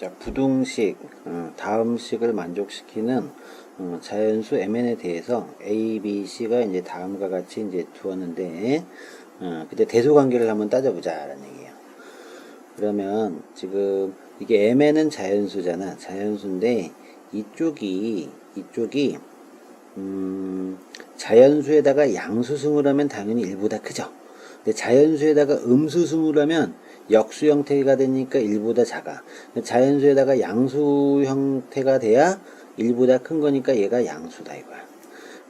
자, 부등식, 어, 다음식을 만족시키는 어, 자연수 mn에 대해서 a, b, c가 이제 다음과 같이 이제 두었는데, 어, 그때 대소 관계를 한번 따져보자라는 얘기예요. 그러면 지금 이게 mn은 자연수잖아. 자연수인데 이쪽이 이쪽이 음, 자연수에다가 양수승을 하면 당연히 1보다 크죠. 근데 자연수에다가 음수승을 하면 역수 형태가 되니까 1보다 작아. 자연수에다가 양수 형태가 돼야 1보다 큰 거니까 얘가 양수다 이거야.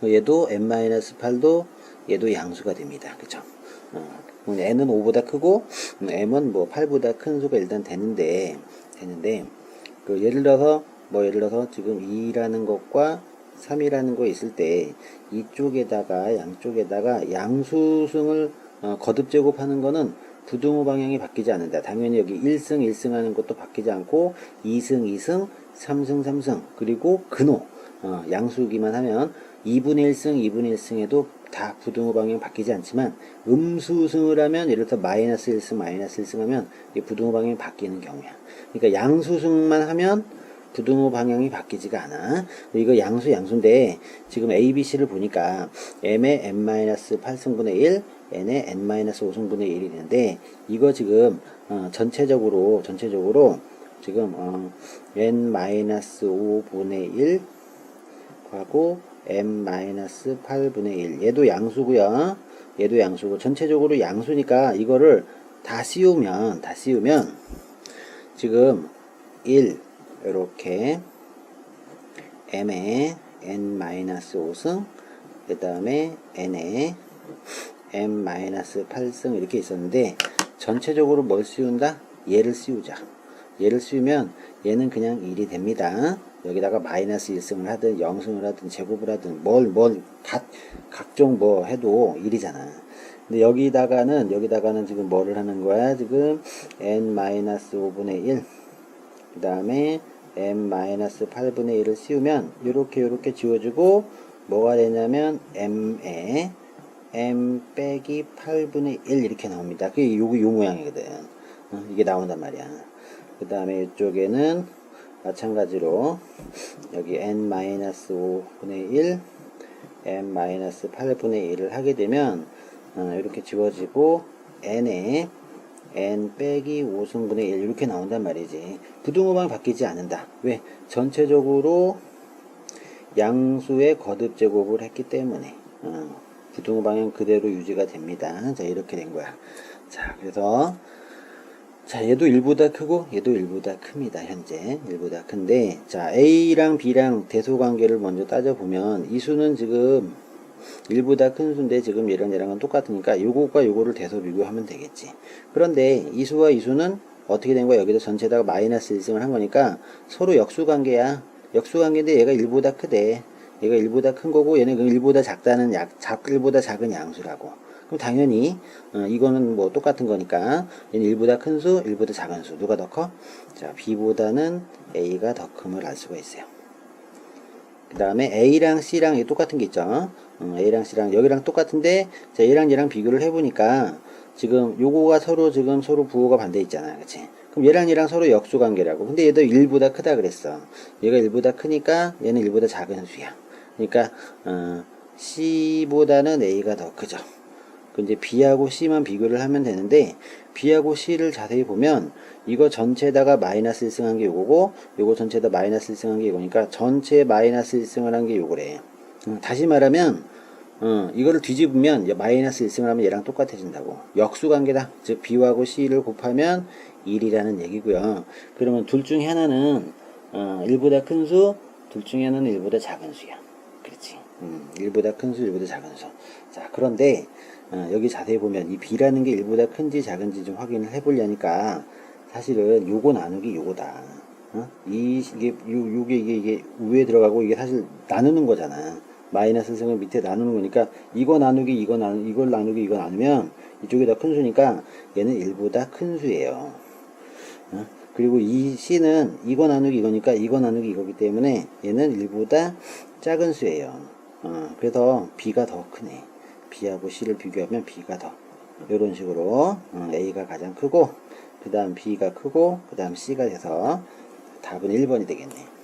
얘도 n-8도 얘도 양수가 됩니다. 그죠? 어, n은 5보다 크고 m은 뭐 8보다 큰 수가 일단 되는데 되는데 그 예를 들어서 뭐 예를 들어서 지금 2라는 것과 3이라는 거 있을 때 이쪽에다가 양쪽에다가 양수승을 어, 거듭 제곱하는 거는 부등호 방향이 바뀌지 않는다. 당연히 여기 1승 1승 하는 것도 바뀌지 않고 2승 2승 3승 3승 그리고 근호 어, 양수기만 하면 2분의 1승 2분의 1승에도 다 부등호 방향 바뀌지 않지만 음수승을 하면 예를 들어 마이너스 1승 마이너스 1승 하면 이 부등호 방향이 바뀌는 경우야. 그러니까 양수승만 하면 부등호 방향이 바뀌지가 않아. 이거 양수 양수인데 지금 A, B, C를 보니까 M의 n-8승분의 1, N의 n-5승분의 1이 되는데 이거 지금 어, 전체적으로 전체적으로 지금 어, n-5분의 1 하고 m-8분의 1 얘도 양수고요. 얘도 양수고 전체적으로 양수니까 이거를 다 씌우면 다 씌우면 지금 1 이렇게 m에 n-5승 그 다음에 n에 m-8승 이렇게 있었는데 전체적으로 뭘 씌운다? 얘를 씌우자. 얘를 씌우면 얘는 그냥 1이 됩니다. 여기다가 마이너스 1승을 하든 0승을 하든 제곱을 하든 뭘 뭘 각종 뭐 해도 1이잖아. 근데 여기다가는 여기다가는 지금 뭐를 하는 거야? 지금 n-5분의 1 그 다음에 m-8분의 1을 씌우면 이렇게 이렇게 지워지고 뭐가 되냐면 m에 m 빼기 8분의 1 이렇게 나옵니다. 그게 요, 요 모양이거든. 어, 이게 나온단 말이야. 그 다음에 이쪽에는 마찬가지로 여기 n-5분의 1 m-8분의 1을 하게 되면 어, 이렇게 지워지고 n에 n 빼기 5승분의 1 이렇게 나온단 말이지. 부등호방이 바뀌지 않는다. 왜? 전체적으로 양수의 거듭 제곱을 했기 때문에 어, 부등호 방향 그대로 유지가 됩니다. 자 이렇게 된 거야. 자 그래서 자 얘도 1보다 크고 얘도 1보다 큽니다. 현재 1보다 큰데 자 A랑 B랑 대소 관계를 먼저 따져 보면 이 수는 지금 1보다 큰 수인데 지금 얘랑 얘랑은 똑같으니까 요거과 요거를 대소 비교하면 되겠지. 그런데 이 수와 이 수는 어떻게 된 거야? 여기다 전체에다가 마이너스 1승을 한 거니까 서로 역수 관계야. 역수 관계인데 얘가 1보다 크대. 얘가 1보다 큰 거고 얘는 그 1보다 작다는 약, 작, 1보다 작은 양수라고. 그럼 당연히 어, 이거는 뭐 똑같은 거니까 얘는 1보다 큰 수, 1보다 작은 수. 누가 더 커? 자, B보다는 A가 더 큼을 알 수가 있어요. 그 다음에 A랑 C랑 이 똑같은 게 있죠. 음, A랑 C랑 여기랑 똑같은데 자, 얘랑 얘랑 비교를 해보니까 지금 요거가 서로 지금 서로 부호가 반대 있잖아. 그치? 그럼 얘랑 얘랑 서로 역수 관계라고. 근데 얘도 1보다 크다 그랬어. 얘가 1보다 크니까 얘는 1보다 작은 수야. 그러니까 어, C보다는 A가 더 크죠. 근데 B하고 C만 비교를 하면 되는데 B하고 C를 자세히 보면 이거 전체에다가 마이너스 1승 한 게 요거고 요거 전체에다 마이너스 1승 한 게 이거니까 전체 마이너스 1승을 한 게 요거래. 음, 다시 말하면 어, 이거를 뒤집으면 마이너스 1승을 하면 얘랑 똑같아진다고. 역수 관계다. 즉 B하고 C를 곱하면 1이라는 얘기고요. 그러면 둘 중에 하나는 어, 1보다 큰 수, 둘 중에 하나는 1보다 작은 수야. 그렇지. 음, 1보다 큰 수, 1보다 작은 수. 자, 그런데 어, 여기 자세히 보면 이 B라는 게 1보다 큰지 작은지 좀 확인을 해보려니까 사실은 요거 나누기 요거다. 어? 이, 이게, 요, 요게, 이게, 이게 위에 들어가고 이게 사실 나누는 거잖아. 마이너스 승을 밑에 나누는 거니까 이거 나누기 이거 나누 이걸 나누기 이거 나누면 이쪽이 더 큰 수니까 얘는 1보다 큰 수예요. 어? 그리고 이 C는 이거 나누기 이거니까 이거 나누기 이거기 때문에 얘는 1보다 작은 수예요. 어, 그래서 B가 더 크네. B하고 C를 비교하면 B가 더 이런 식으로 어, A가 가장 크고 그 다음 B가 크고 그 다음 C가 돼서 답은 1번이 되겠네.